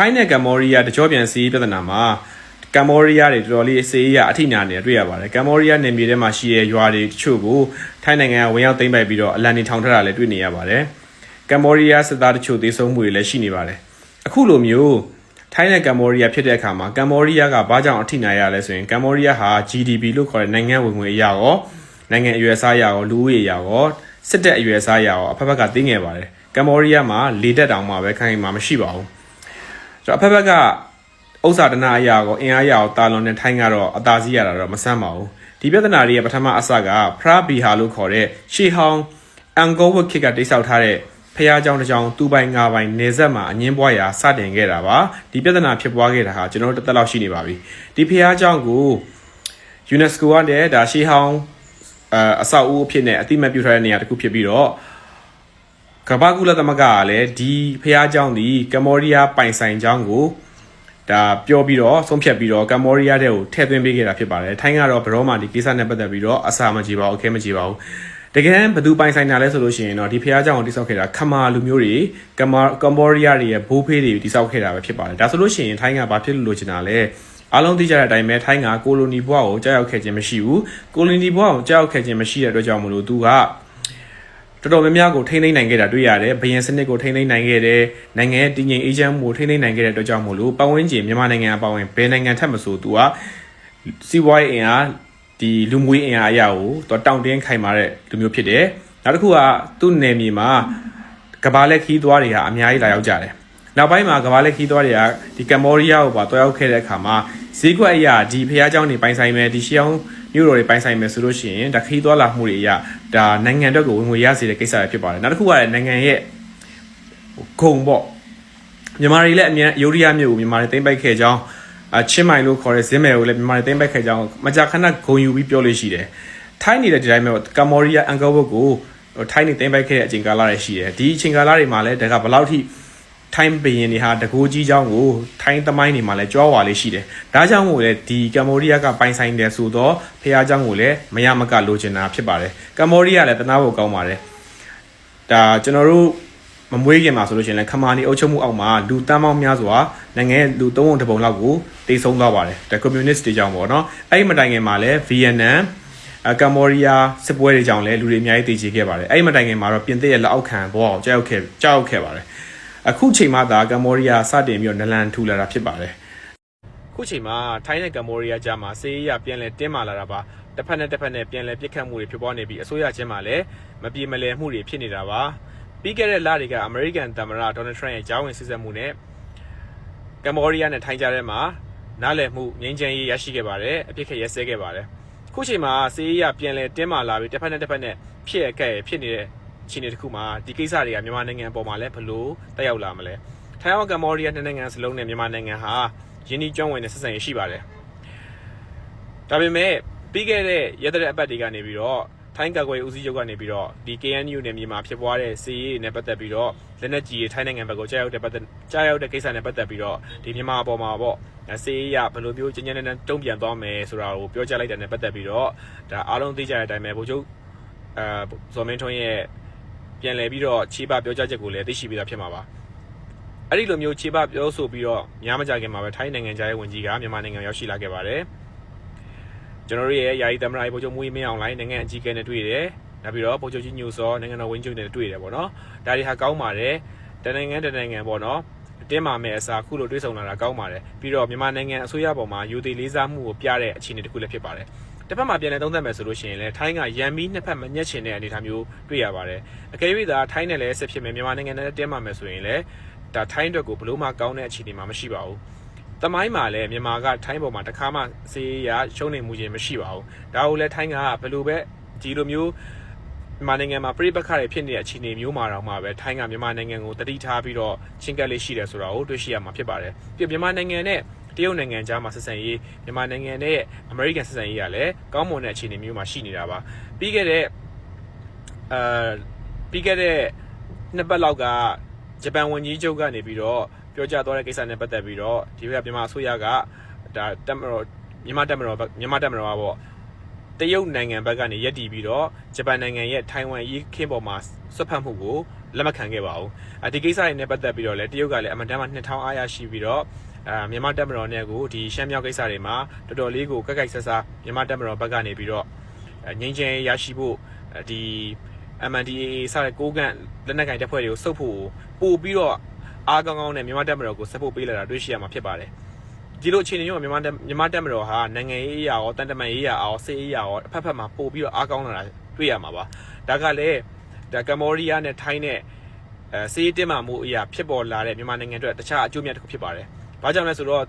ထိုင်းနဲ့ကမ္ဘောဒီးယားတကြောပြန်စီးပြဿနာမှာကမ္ဘောဒီးယားတွေတော်တော်လေးစေးရအထိနာနေတာတွေ့ရပါတယ်ကမ္ဘောဒီးယားနယ်မြေထဲမှာရှိတဲ့ရွာတွေတချို့ကိုထိုင်းနိုင်ငံကဝင်ရောက်သိမ်းပိုက်ပြီးတော့အလံနေထောင်ထတာလည်းတွေ့နေရပါတယ်ကမ္ဘောဒီးယားစစ်သားတချို့သေဆုံးမှုတွေလည်းရှိနေပါတယ်အခုလိုမျိုးထိုင်းနဲ့ကမ္ဘောဒီးယားဖြစ်တဲ့အခါမှာကမ္ဘောဒီးယားကဘာကြောင့်အထိနာရလဲဆိုရင်ကမ္ဘောဒီးယားဟာ GDP လို့ခေါ်တဲ့နိုင်ငံဝင်ငွေအရာရောနိုင်ငံအရွယ်အစားအရာရောလူဦးရေအရာရောစစ်တပ်အရွယ်အစားအရာရောအဖက်ဖက်ကသိငယ်ပါတယ်ကမ္ဘောဒီးယားမှာလေတက်တောင်မှပဲခိုင်းမှာမရှိပါဘူးဆို တော့အဖက်ဖက်ကဥစ္စာတနာအရာကိုအင်အားအရာကိုတာလွန်နဲ့ထိုင်းကတော့အသာစီးရတာတော့မဆမ်းပါဘူးဒီပြဿနာတွေရဲ့ပထမအစကဖရာဘီဟာလို့ခေါ်တဲ့ရှေဟောင်းအန်ကောဝတ်ခစ်ကတိစောက်ထားတဲ့ဖះเจ้าတစ်ကြောင်သူ့ပိုင်ငါပိုင်နေဆက်မှာအငင်းပွားရာစတင်ခဲ့တာပါဒီပြဿနာဖြစ်ပွားခဲ့တာဟာကျွန်တော်တို့တစ်သက်လောက်ရှိနေပါပြီဒီဖះเจ้าကို UNESCO ကတည်းကဒါရှေဟောင်းအအဆောက်အဦအဖြစ်နဲ့အတိမတ်ပြုထားတဲ့နေရာတစ်ခုဖြစ်ပြီးတော့ ကမ္ဘာကုလသမဂ္ဂကလည်းဒီဖះเจ้าဒီကမ္ဘောဒီးယားပိုင်ဆိုင်เจ้าကိုဒါပြောပြီးတော့ဆုံးဖြတ်ပြီးတော့ကမ္ဘောဒီးယားတဲ့ကိုထည့်သွင်းပေးခဲ့တာဖြစ်ပါတယ်ထိုင်းကတော့ဘယ်တော့မှဒီကိစ္စနဲ့ပတ်သက်ပြီးတော့အစာမကြည့်ပါဘူးအခဲမကြည့်ပါဘူးတကယ်ဘယ်သူပိုင်ဆိုင်တာလဲဆိုလို့ရှိရင်တော့ဒီဖះเจ้าကိုတိစောက်ခဲ့တာခမာလူမျိုးတွေကမ္ဘာကမ္ဘောဒီးယားတွေရဲ့ဘိုးဖေးတွေတိစောက်ခဲ့တာပဲဖြစ်ပါတယ်ဒါဆိုလို့ရှိရင်ထိုင်းကဘာဖြစ်လို့လိုချင်တာလဲအားလုံးသိကြတဲ့အတိုင်းပဲထိုင်းကကိုလိုနီဘွားကိုကြောက်ရောက်ခဲ့ခြင်းမရှိဘူးကိုလိုနီဘွားကိုကြောက်ရောက်ခဲ့ခြင်းမရှိတဲ့အတွက်ကြောင့်မလို့သူက တော်တော်များများကိုထိန်းသိမ်းနိုင်ခဲ့တာတွေ့ရတယ်။ဘယင်စနစ်ကိုထိန်းသိမ်းနိုင်ခဲ့တယ်။နိုင်ငံရဲ့တည်ငြိမ်အေးချမ်းမှုကိုထိန်းသိမ်းနိုင်ခဲ့တဲ့အတွက်ကြောင့်မို့လို့ပတ်ဝန်းကျင်မြန်မာနိုင်ငံအပါအဝင်ဘယ်နိုင်ငံထက်မဆိုသူကစီးပွားရေးအင်အားဒီလူမှုရေးအင်အားအရာကိုသူတောင့်တင်းခိုင်မာတဲ့လူမျိုးဖြစ်တယ်။နောက်တစ်ခုကသူ့နယ်မြေမှာကဘာလက်ခီးသွားတွေဟာအများကြီးလာရောက်ကြတယ်။နောက်ပိုင်းမှာကဘာလက်ခီးသွားတွေကဒီကမ္ဘောဒီးယားကိုပါတွားရောက်ခဲ့တဲ့အခါမှာဈေးကွက်အရာဒီဖះเจ้าနေပိုင်ဆိုင်မယ်ဒီရှေးအောင်မြို့တော်တွေပိုင်ဆိုင်မယ်ဆိုလို့ရှိရင်ဒါခီးသွားလာမှုတွေအရာ ဒါနိုင်ငံအတွက်ကိုဝင်ငွေရစေတဲ့ကိစ္စတွေဖြစ်ပါတယ်နောက်တစ်ခုကလည်းနိုင်ငံရဲ့ဂုံပေါ့မြန်မာတွေလည်းအမြန်ယူရီးယားမြို့ကိုမြန်မာတွေသိမ်းပိုက်ခဲ့ကြောင်းအချင်းမိုင်လို့ခေါ်တဲ့ဇင်းမယ်ကိုလည်းမြန်မာတွေသိမ်းပိုက်ခဲ့ကြောင်းမကြာခဏဂုံယူပြီးပြောလို့ရှိတယ်ထိုင်းနေတဲ့ဒီတိုင်းမျိုးကမ္ဘောဒီးယားအန်ကောဘုတ်ကိုထိုင်းနေသိမ်းပိုက်ခဲ့တဲ့အချိန်ကာလတွေရှိတယ်ဒီအချိန်ကာလတွေမှာလည်းဒါကဘယ်လောက်ထိ ထိုင်းဘရင်တွေဟာတကူကြီးเจ้าကိုထိုင်းသမိုင်းတွေမှာလည်းကြွားဝါလေးရှိတယ်။ဒါကြောင့်မို့လဲဒီကမ္ဘောဒီးယားကပိုင်ဆိုင်တယ်ဆိုတော့ဖះเจ้าကိုလည်းမရမကလိုချင်တာဖြစ်ပါတယ်။ကမ္ဘောဒီးယားလည်းတနာဖို့ကောင်းပါတယ်။ဒါကျွန်တော်တို့မမွေးခင်မှာဆိုလို့ရှိရင်လည်းခမာနီအုပ်ချုပ်မှုအောက်မှာလူတန်းပေါင်းများစွာနိုင်ငံရဲ့လူသုံးပုံတစ်ပုံလောက်ကိုတိတ်ဆုံးသွားပါတယ်။ဒါကွန်မြူနစ်တွေကြောင့်ပေါ့နော်။အဲ့ဒီမတိုင်ခင်မှာလည်းဗီယက်နမ်အကမ္ဘောဒီးယားစစ်ပွဲတွေကြောင့်လည်းလူတွေအများကြီးတည်ကြခဲ့ပါတယ်။အဲ့ဒီမတိုင်ခင်မှာတော့ပြင်သစ်ရဲ့လက်အောက်ခံဘောအောင်ကြောက်ရောက်ခဲ့ကြောက်ရောက်ခဲ့ပါတယ်။ အခုချိန်မှသာကမ္ဘောဒီးယားစတင်ပြီးတော့နလန်ထူလာတာဖြစ်ပါတယ်။အခုချိန်မှာထိုင်းနဲ့ကမ္ဘောဒီးယားကြားမှာစေးရပြန်လဲတင်းမာလာတာပါ။တစ်ဖက်နဲ့တစ်ဖက်နဲ့ပြန်လဲပြစ်ခတ်မှုတွေဖြစ်ပွားနေပြီးအစိုးရချင်းမှာလည်းမပြေမလည်မှုတွေဖြစ်နေတာပါ။ပြီးခဲ့တဲ့လတွေကအမေရိကန်သမ္မတဒေါ်နယ်ထရန့်ရဲ့ဂျာဝင်စစ်ဆက်မှုနဲ့ကမ္ဘောဒီးယားနဲ့ထိုင်းကြားထဲမှာနားလည်မှုငြိမ်းချမ်းရေးရရှိခဲ့ပါတယ်။အပြစ်ခက်ရဲစဲခဲ့ပါတယ်။အခုချိန်မှာစေးရပြန်လဲတင်းမာလာပြီးတစ်ဖက်နဲ့တစ်ဖက်နဲ့ဖြစ်ရခဲ့ဖြစ်နေတဲ့အ ခြေအနေတစ်ခုမှာဒီကိစ္စတွေကမြန်မာနိုင်ငံအပေါ်မှာလည်းဘလို့တက်ရောက်လာမလဲထိုင်ဝမ်ကမ္ဘောဒီးယားနှစ်နိုင်ငံစလုံးနဲ့မြန်မာနိုင်ငံဟာယင်းဒီကျွမ်းဝင်တဲ့ဆက်ဆံရေးရှိပါတယ်ဒါပေမဲ့ပြီးခဲ့တဲ့ရက်တဲ့အပတ်တွေကနေပြီးတော့ထိုင်းကာကွယ်ဦးစီးချုပ်ကနေပြီးတော့ဒီ KNU နယ်မြေမှာဖြစ်ပွားတဲ့စီးရေးနဲ့ပတ်သက်ပြီးတော့လက်နက်ကြီးထိုင်းနိုင်ငံဘက်ကိုကြားရောက်တဲ့ပတ်သက်ကြားရောက်တဲ့ကိစ္စနဲ့ပတ်သက်ပြီးတော့ဒီမြန်မာအပေါ်မှာပေါ့စီးရေးရဘယ်လိုမျိုးကျဉ်းကျဉ်းနဲ့တုံ့ပြန်သွားမယ်ဆိုတာကိုပြောကြားလိုက်တဲ့နဲ့ပတ်သက်ပြီးတော့ဒါအားလုံးသိကြတဲ့အတိုင်းပဲဗိုလ်ချုပ်အဲဇော်မင်းထွန်းရဲ့ ပြန်လည်ပြီးတော့ခြေပပြောကြားချက်ကိုလည်းသိရှိပြီးသားဖြစ်မှာပါအဲ့ဒီလိုမျိုးခြေပပြောဆိုပြီးတော့များမကြခင်မှာပဲထိုင်းနိုင်ငံသားရဲ့ဝန်ကြီးကမြန်မာနိုင်ငံရောက်ရှိလာခဲ့ပါတယ်ကျွန်တော်တို့ရဲ့ယာယီသမ္မတဗိုလ်ချုပ်မူကြီးမင်းအောင်လိုင်းနိုင်ငံအကြီးအကဲနဲ့တွေ့တယ်နောက်ပြီးတော့ဗိုလ်ချုပ်ကြီးညိုစောနိုင်ငံတော်ဝန်ကြီးချုပ်နဲ့တွေ့တယ်ပေါ့နော်ဒါတွေဟာကောင်းပါတယ်တနိုင်ငံတနိုင်ငံပေါ့နော်တင်းမာမဲ့အစားခုလိုတွေးဆောင်လာတာကောင်းပါတယ်ပြီးတော့မြန်မာနိုင်ငံအစိုးရပေါ်မှာယူသေးလေးစားမှုကိုပြတဲ့အခြေအနေတစ်ခုလည်းဖြစ်ပါတယ် တစ်ဖက်မှာပြန်လည်သုံးသပ်မယ်ဆိုလို့ရှိရင်လည်းထိုင်းကရန်ပြီးနှစ်ဖက်မညက်ချင်တဲ့အနေအထားမျိုးတွေ့ရပါတယ်။အကယ်၍သာထိုင်းနဲ့လည်းဆက်ဖြစ်မယ်မြန်မာနိုင်ငံနဲ့တင်းမာမယ်ဆိုရင်လည်းဒါထိုင်းအတွက်ကိုဘလို့မှကောင်းတဲ့အခြေအနေမှာမရှိပါဘူး။တမိုင်းမှာလည်းမြန်မာကထိုင်းပေါ်မှာတခါမှစေးရရှုံးနေမှုချင်းမရှိပါဘူး။ဒါကိုလည်းထိုင်းကဘယ်လိုပဲဒီလိုမျိုးမြန်မာနိုင်ငံမှာပြည်ပခါတွေဖြစ်နေတဲ့အခြေအနေမျိုးမှာတော့မှပဲထိုင်းကမြန်မာနိုင်ငံကိုတတိထားပြီးတော့ချင်းကပ်လေးရှိတယ်ဆိုတာကိုတွေ့ရှိရမှာဖြစ်ပါတယ်။ပြီးမြန်မာနိုင်ငံနဲ့ တရုတ်နိုင်ငံကြားမှာဆက်ဆံရေးမြန်မာနိုင်ငံနဲ့အမေရိကန်ဆက်ဆံရေးကလည်းကောင်းမွန်တဲ့အခြေအနေမျိုးမှာရှိနေတာပါပြီးခဲ့တဲ့အာပြီးခဲ့တဲ့နှစ်ပတ်လောက်ကဂျပန်ဝန်ကြီးချုပ်ကနေပြီးတော့ပြောကြားသွားတဲ့ကိစ္စနဲ့ပတ်သက်ပြီးတော့ဒီဘက်ကမြန်မာအစိုးရကဒါတက်မတော်မြန်မာတက်မတော်မြန်မာတက်မတော်ကပေါ့တရုတ်နိုင်ငံဘက်ကနေရက်တီပြီးတော့ဂျပန်နိုင်ငံရဲ့ထိုင်ဝမ်ရေးခင်းပေါ်မှာဆွတ်ဖက်မှုကိုလက်မခံခဲ့ပါဘူးအဲဒီကိစ္စတွေနဲ့ပတ်သက်ပြီးတော့လည်းတရုတ်ကလည်းအမှန်တမ်းမှ2000အားရရှိပြီးတော့ အာမြန်မာတပ်မတော်နဲ့ကိုဒီရှမ်းမြောက်ကိစ္စတွေမှာတော်တော်လေးကိုကက်ကိုက်ဆက်ဆက်မြန်မာတပ်မတော်ဘက်ကနေပြီးတော့ငင်းချင်းရရှိဖို့ဒီ MNDAA စတဲ့ကိုးကန့်လက်နက်ကင်တပ်ဖွဲ့တွေကိုစုပ်ဖို့ပို့ပြီးတော့အားကောင်းကောင်းနဲ့မြန်မာတပ်မတော်ကိုစပို့ပေးလာတာတွေ့ရှိရမှာဖြစ်ပါတယ်ဒီလိုအခြေအနေမျိုးမှာမြန်မာမြန်မာတပ်မတော်ဟာနိုင်ငံရေးအရာရောတန်တမာရေးအရာရောစစ်ရေးအရာရောအဖက်ဖက်မှာပို့ပြီးတော့အားကောင်းလာတာတွေ့ရမှာပါဒါကလည်းဒါကမ္ဘောဒီးယားနဲ့ထိုင်းနဲ့အဲစီးရီးတင်မာမှုအရာဖြစ်ပေါ်လာတဲ့မြန်မာနိုင်ငံအတွက်တခြားအကျိုးမြတ်တစ်ခုဖြစ်ပါတယ်။ ဘာကြောင့်လဲဆိုတော့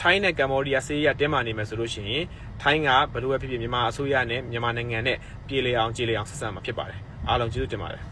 ထိုင်းနဲ့ကမ္ဘောဒီးယားစီးရီးယားတင်မာနေမယ်ဆိုလို့ရှိရင်ထိုင်းကဘယ်လိုပဲဖြစ်ဖြစ်မြန်မာအစိုးရနဲ့မြန်မာနိုင်ငံနဲ့ပြည်လေအောင်ကြည်လေအောင်ဆက်ဆံမှာဖြစ်ပါတယ်။အားလုံးကျေးဇူးတင်ပါတယ်။